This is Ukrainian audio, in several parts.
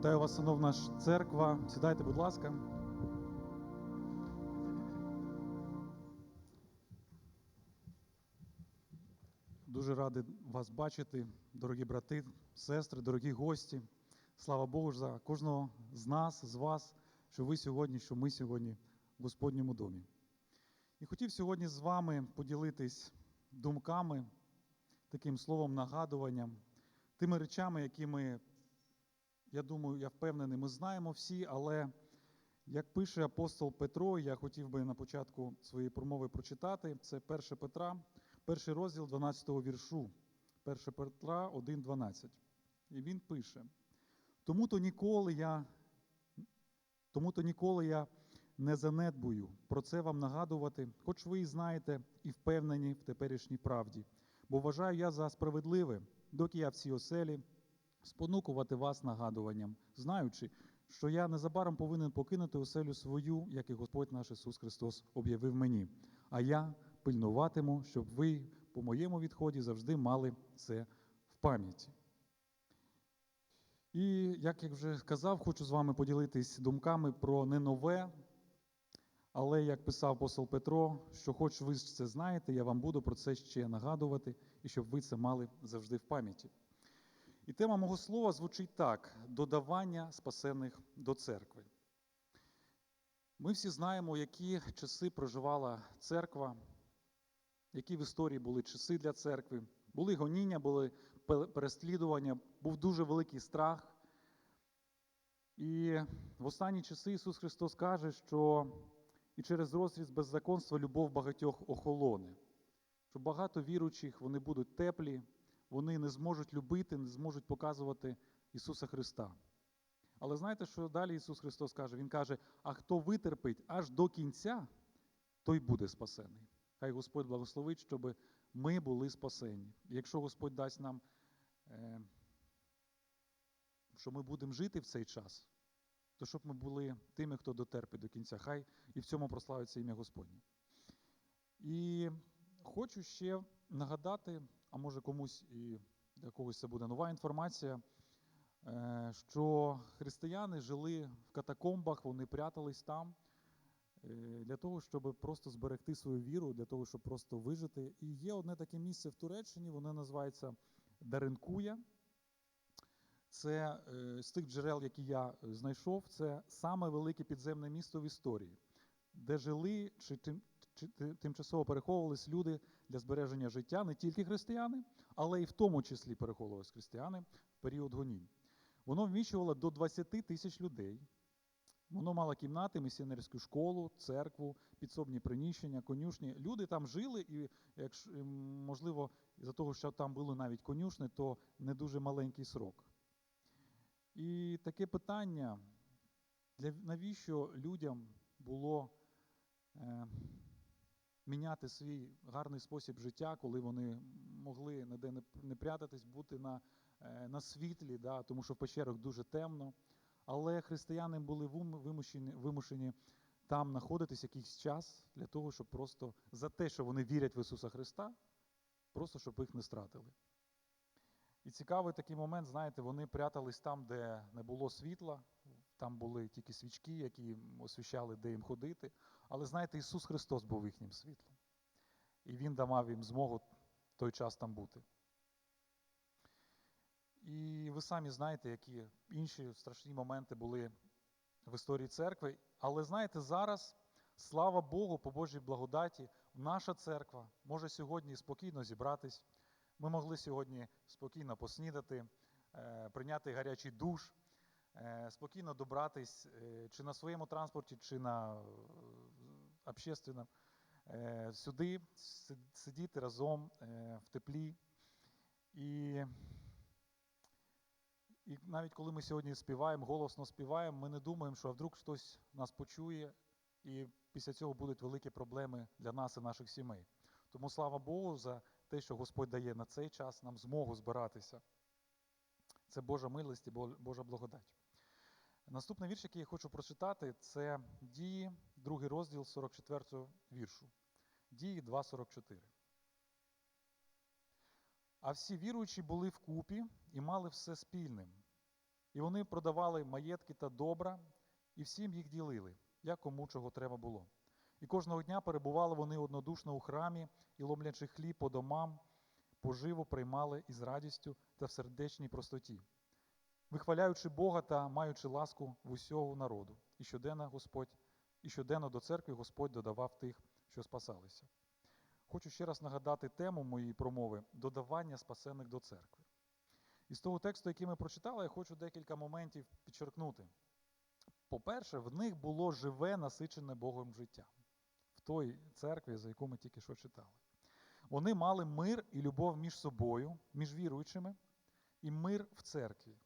Вітаю вас, шановна церква. Сідайте, будь ласка. Дуже радий вас бачити, дорогі брати, сестри, дорогі гості. Слава Богу за кожного з нас, з вас, що ви сьогодні, що ми сьогодні в Господньому домі. І хотів сьогодні з вами поділитись думками, таким словом нагадуванням, тими речами, які ми я думаю, я впевнений, ми знаємо всі, але як пише апостол Петро, я хотів би на початку своєї промови прочитати, це 1 Петра, перший розділ 12 віршу, 1 Петра 1,12. І він пише: тому то ніколи я, тому то ніколи я не занедбую про це вам нагадувати, хоч ви і знаєте і впевнені в теперішній правді. Бо вважаю я за справедливе, доки я в цій оселі спонукувати вас нагадуванням, знаючи, що я незабаром повинен покинути оселю свою, як і Господь наш Ісус Христос об'явив мені. А я пильнуватиму, щоб ви по моєму відході завжди мали це в пам'яті. І як я вже сказав, хочу з вами поділитись думками про не нове, але як писав апостол Петро, що хоч ви це знаєте, я вам буду про це ще нагадувати, і щоб ви це мали завжди в пам'яті. І тема мого слова звучить так: додавання спасених до церкви. Ми всі знаємо, які часи проживала церква, які в історії були часи для церкви. Були гоніння, були переслідування, був дуже великий страх. І в останні часи Ісус Христос каже, що і через розріз беззаконства любов багатьох охолоне, що багато віруючих вони будуть теплі вони не зможуть любити, не зможуть показувати Ісуса Христа. Але знаєте, що далі Ісус Христос каже? Він каже: а хто витерпить аж до кінця, той буде спасений. Хай Господь благословить, щоб ми були спасені. Якщо Господь дасть нам, е, що ми будемо жити в цей час, то щоб ми були тими, хто дотерпить до кінця. Хай і в цьому прославиться ім'я Господнє. І хочу ще нагадати а може комусь і для когось це буде нова інформація, е, що християни жили в катакомбах, вони прятались там е, для того, щоб просто зберегти свою віру, для того, щоб просто вижити. І є одне таке місце в Туреччині, воно називається Даринкуя. Це е, з тих джерел, які я знайшов, це саме велике підземне місто в історії, де жили чи тимчасово переховувались люди для збереження життя, не тільки християни, але й в тому числі переховувались християни в період гонінь. Воно вміщувало до 20 тисяч людей. Воно мало кімнати, місіонерську школу, церкву, підсобні приміщення, конюшні. Люди там жили, і, якщо, можливо, із-за того, що там були навіть конюшни, то не дуже маленький срок. І таке питання, для, навіщо людям було е, міняти свій гарний спосіб життя, коли вони могли ніде не прятатись, бути на е, на світлі, да, тому що в печерах дуже темно. Але християни були вимушені вимушені там знаходитись якийсь час для того, щоб просто за те, що вони вірять в Ісуса Христа, просто щоб їх не стратили. І цікавий такий момент, знаєте, вони прятались там, де не було світла, там були тільки свічки, які освіщали, де їм ходити. Але знаєте, Ісус Христос був їхнім світлом. І Він давав їм змогу той час там бути. І ви самі знаєте, які інші страшні моменти були в історії церкви. Але знаєте, зараз, слава Богу, по Божій благодаті, наша церква може сьогодні спокійно зібратись. Ми могли сьогодні спокійно поснідати, е, прийняти гарячий душ, спокійно добратись е, чи на своєму транспорті, чи на общественному, сюди, сидіти разом в теплі. І і навіть коли ми сьогодні співаємо, голосно співаємо, ми не думаємо, що вдруг хтось нас почує, і після цього будуть великі проблеми для нас і наших сімей. Тому слава Богу за те, що Господь дає на цей час нам змогу збиратися. Це Божа милість і Божа благодать. Наступний вірш, який я хочу прочитати, це дії, другий розділ 44 віршу. Дії 2.44. А всі віруючі були вкупі і мали все спільним. І вони продавали маєтки та добра, і всім їх ділили, як кому чого треба було. І кожного дня перебували вони однодушно у храмі і, ломлячи хліб по домам, поживу приймали із радістю та в сердечній простоті, вихваляючи Бога та маючи ласку в усього народу. І щоденно Господь, і щоденно до церкви Господь додавав тих, що спасалися. Хочу ще раз нагадати тему моєї промови додавання спасених до церкви. І з того тексту, який ми прочитали, я хочу декілька моментів підчеркнути. По-перше, в них було живе насичене Богом життя в той церкві, за яку ми тільки що читали. Вони мали мир і любов між собою, між віруючими, і мир в церкві.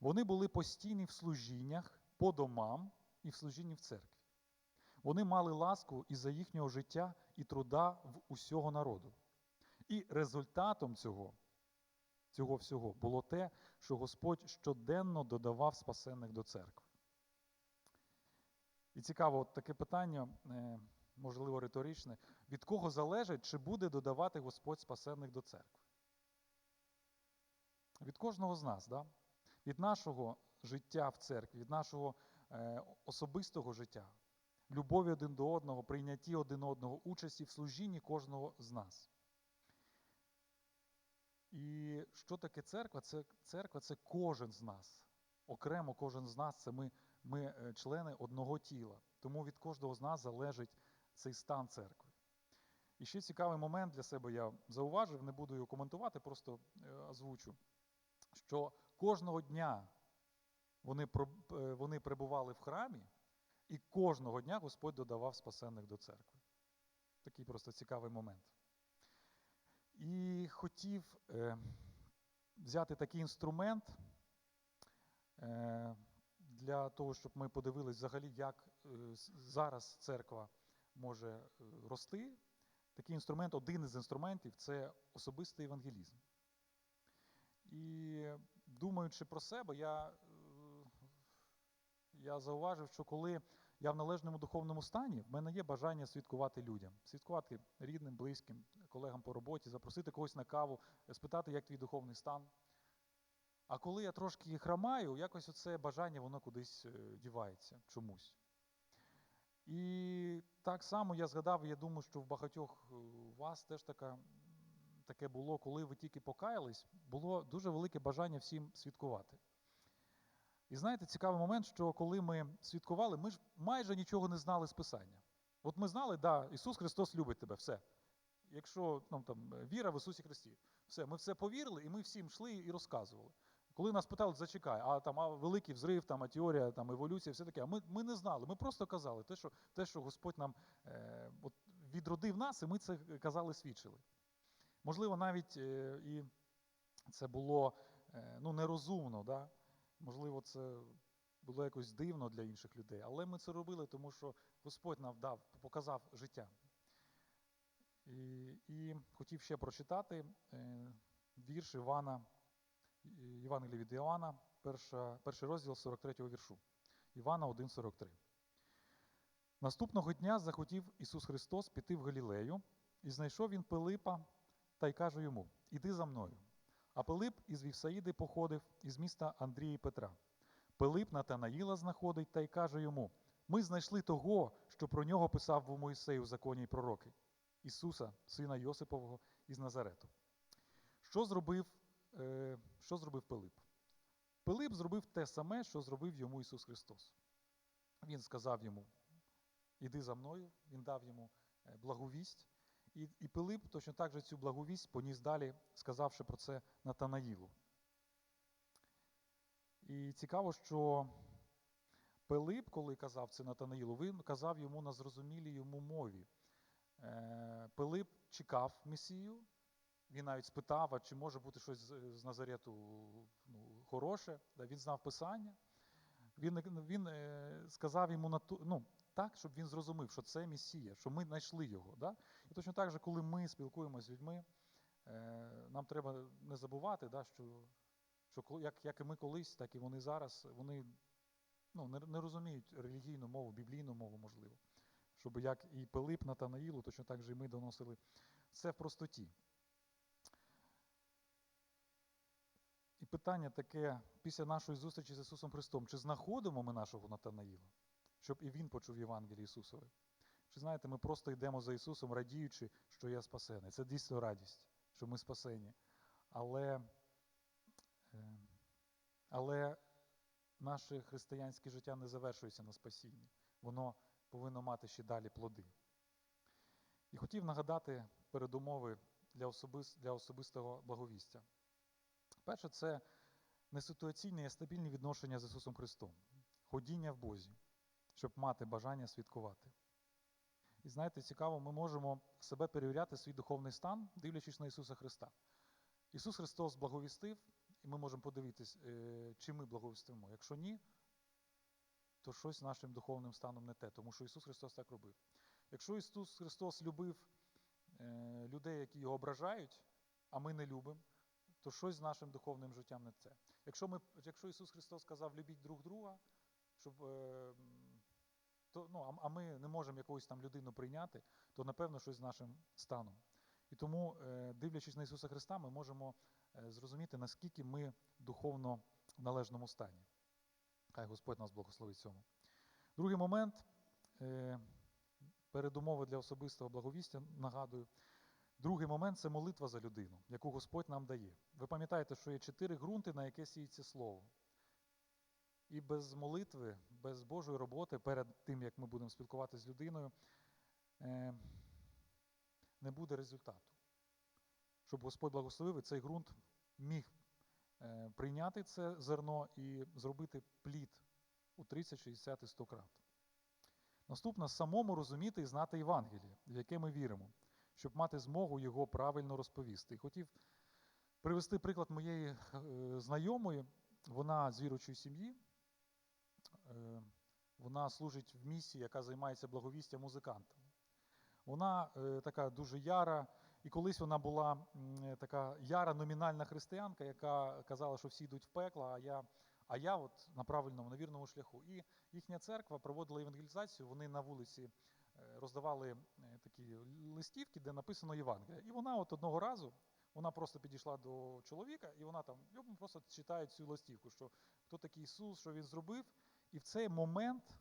Вони були постійні в служіннях по домам і в служінні в церкві. Вони мали ласку із-за їхнього життя і труда в усього народу. І результатом цього, цього всього було те, що Господь щоденно додавав спасенних до церкви. І цікаво, от таке питання, е, можливо, риторичне, від кого залежить, чи буде додавати Господь спасенних до церкви? Від кожного з нас, да? Від нашого життя в церкві, від нашого е, особистого життя, любові один до одного, прийнятті один одного, участі в служінні кожного з нас. І що таке церква? Це церква це кожен з нас. Окремо кожен з нас це ми, ми е, члени одного тіла. Тому від кожного з нас залежить цей стан церкви. І ще цікавий момент для себе я зауважив, не буду його коментувати, просто е, озвучу, що кожного дня вони, е, вони перебували в храмі, і кожного дня Господь додавав спасенних до церкви. Такий просто цікавий момент. І хотів е, взяти такий інструмент е, для того, щоб ми подивилися взагалі, як е, зараз церква може е, рости. Такий інструмент, один із інструментів це особистий евангелізм. І думаючи про себе, я, е, я зауважив, що коли я в належному духовному стані, в мене є бажання свідкувати людям, свідкувати рідним, близьким, колегам по роботі, запросити когось на каву, спитати, як твій духовний стан. А коли я трошки храмаю, якось оце бажання воно кудись е, дівається чомусь. І так само я згадав, я думаю, що в багатьох е, вас теж така, таке було, коли ви тільки покаялись, було дуже велике бажання всім свідкувати. І знаєте, цікавий момент, що коли ми свідкували, ми ж майже нічого не знали з Писання. От ми знали, да, Ісус Христос любить тебе, все. Якщо ну, там, віра в Ісусі Христі, все, ми все повірили, і ми всім йшли і розказували. Коли нас питали, зачекай, а там а великий взрив, там, а теорія, там, еволюція, все таке. А ми ми не знали, ми просто казали те, що те, що Господь нам е, от, відродив нас, і ми це казали, свідчили. Можливо, навіть е, і це було е, ну, нерозумно. Да? Можливо, це було якось дивно для інших людей, але ми це робили, тому що Господь нам дав, показав життя. І і хотів ще прочитати е, вірш Івана, Євангелія від Іоанна, перша, перший розділ 43-го віршу. Івана 1,43. Наступного дня захотів Ісус Христос піти в Галілею, і знайшов він Пилипа та й каже йому: Іди за мною. А Пилип із Вівсаїди походив із міста Андрія Петра. Пилип Натанаїла знаходить та й каже йому: Ми знайшли того, що про нього писав в Моїсею законі й пророки, Ісуса, сина Йосипового із Назарету. Що зробив, е, що зробив Пилип? Пилип зробив те саме, що зробив йому Ісус Христос. Він сказав йому: Іди за мною, Він дав йому е, благовість. І і Пилип точно так же цю благовість поніс далі, сказавши про це Натанаїлу. І цікаво, що Пилип, коли казав це Натанаїлу, він казав йому на зрозумілій йому мові. Е, Пилип чекав Месію, він навіть спитав, а чи може бути щось з Назарету ну, хороше. Він знав Писання. Він він е, сказав йому на ту, ну, так, щоб він зрозумів, що це Месія, що ми знайшли його. Да? І точно так же, коли ми спілкуємося з людьми, е, нам треба не забувати, да, що що як як і ми колись, так і вони зараз, вони ну, не, не розуміють релігійну мову, біблійну мову, можливо. Щоб як і Пилип Натанаїлу, точно так же і ми доносили це в простоті. І питання таке після нашої зустрічі з Ісусом Христом: чи знаходимо ми нашого Натанаїла, щоб і він почув Євангеліє Ісусове? Чи знаєте, ми просто йдемо за Ісусом, радіючи, що я спасений. Це дійсно радість, що ми спасені. Але, е, але наше християнське життя не завершується на спасінні. Воно повинно мати ще далі плоди. І хотів нагадати передумови для, особис, для особистого благовістя. Перше, це неситуаційне і стабільне відношення з Ісусом Христом, ходіння в Бозі, щоб мати бажання свідкувати. І знаєте, цікаво, ми можемо себе перевіряти свій духовний стан, дивлячись на Ісуса Христа. Ісус Христос благовістив, і ми можемо подивитись, е, чи ми благовістимо. Якщо ні, то щось нашим духовним станом не те, тому що Ісус Христос так робив. Якщо Ісус Христос любив е, людей, які його ображають, а ми не любимо, то щось з нашим духовним життям не це. Якщо, ми, якщо Ісус Христос сказав, любіть друг друга, щоб, е, то, ну, а, ми не можемо якусь там людину прийняти, то напевно щось з нашим станом. І тому, е, дивлячись на Ісуса Христа, ми можемо е, зрозуміти, наскільки ми духовно в належному стані. Хай Господь нас благословить цьому. Другий момент е, передумови для особистого благовістя, нагадую. Другий момент це молитва за людину, яку Господь нам дає. Ви пам'ятаєте, що є чотири ґрунти, на яке сіється слово. І без молитви, без Божої роботи, перед тим, як ми будемо спілкуватися з людиною, е, не буде результату. Щоб Господь благословив, і цей ґрунт міг е, прийняти це зерно і зробити плід у 30, 60 і 100 крат. Наступне самому розуміти і знати Євангеліє, в яке ми віримо, щоб мати змогу його правильно розповісти. Хотів привести приклад моєї е, знайомої. Вона з віручої сім'ї. Е, вона служить в місії, яка займається благовістям музикантам. Вона е, така дуже яра, і колись вона була е, така яра номінальна християнка, яка казала, що всі йдуть в пекло, а я, а я от на правильному, на вірному шляху. І їхня церква проводила евангелізацію, вони на вулиці роздавали такі листівки, де написано Євангелія. І вона от одного разу. Вона просто підійшла до чоловіка, і вона там йому просто читає цю листівку, що хто такий Ісус, що він зробив. І в цей момент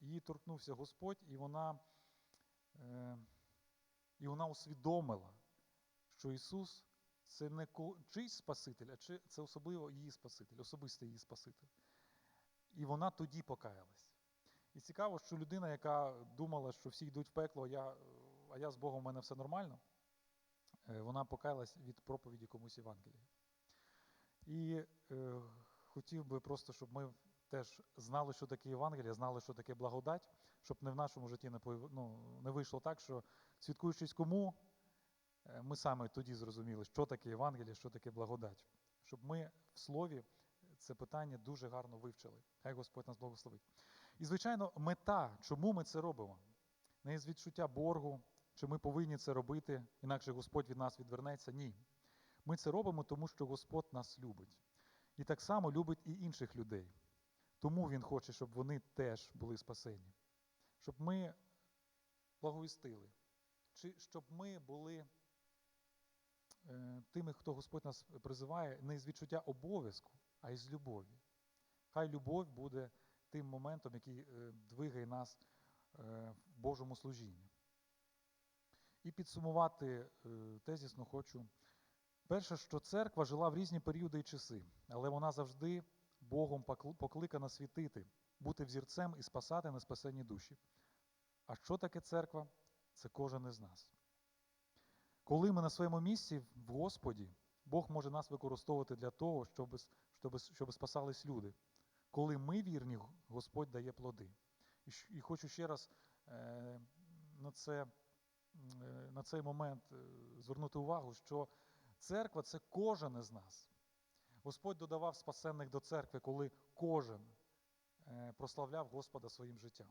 її торкнувся Господь, і вона, е, і вона усвідомила, що Ісус це не чийсь Спаситель, а чи- це особливо її Спаситель, особистий її Спаситель. І вона тоді покаялась. І цікаво, що людина, яка думала, що всі йдуть в пекло, а я, а я з Богом, у мене все нормально, е, вона покаялась від проповіді комусь Євангелія. І е, хотів би просто, щоб ми теж знали, що таке Євангеліє, знали, що таке благодать, щоб не в нашому житті не, ну, не вийшло так, що свідкуючись кому, е, ми саме тоді зрозуміли, що таке Євангеліє, що таке благодать. Щоб ми в слові це питання дуже гарно вивчили. Хай Господь нас благословить. І, звичайно, мета, чому ми це робимо? Не з відчуття боргу, чи ми повинні це робити, інакше Господь від нас відвернеться. Ні. Ми це робимо, тому що Господь нас любить. І так само любить і інших людей. Тому Він хоче, щоб вони теж були спасені. Щоб ми благовістили, чи щоб ми були е, тими, хто Господь нас призиває, не з відчуття обов'язку, а із любові. Хай любов буде тим моментом, який е, двигає нас е, в Божому служінні. І підсумувати тезісно хочу. Перше, що церква жила в різні періоди і часи, але вона завжди Богом покликана світити, бути взірцем і спасати неспасені душі. А що таке церква? Це кожен із нас. Коли ми на своєму місці в Господі, Бог може нас використовувати для того, щоб, щоб, щоб спасались люди. Коли ми вірні, Господь дає плоди. І, і хочу ще раз е, на, це, е, на цей момент е, звернути увагу, що церква це кожен із нас. Господь додавав спасенних до церкви, коли кожен е, прославляв Господа своїм життям.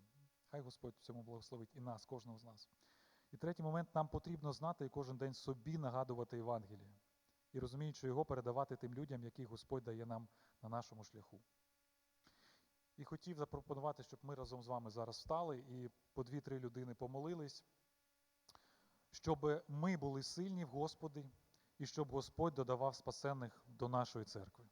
Хай Господь в цьому благословить і нас, кожного з нас. І третій момент, нам потрібно знати і кожен день собі нагадувати Євангеліє. І розуміючи його, передавати тим людям, яких Господь дає нам на нашому шляху. І хотів запропонувати, щоб ми разом з вами зараз встали і по дві-три людини помолились, щоб ми були сильні в Господі, і щоб Господь додавав спасенних до нашої церкви.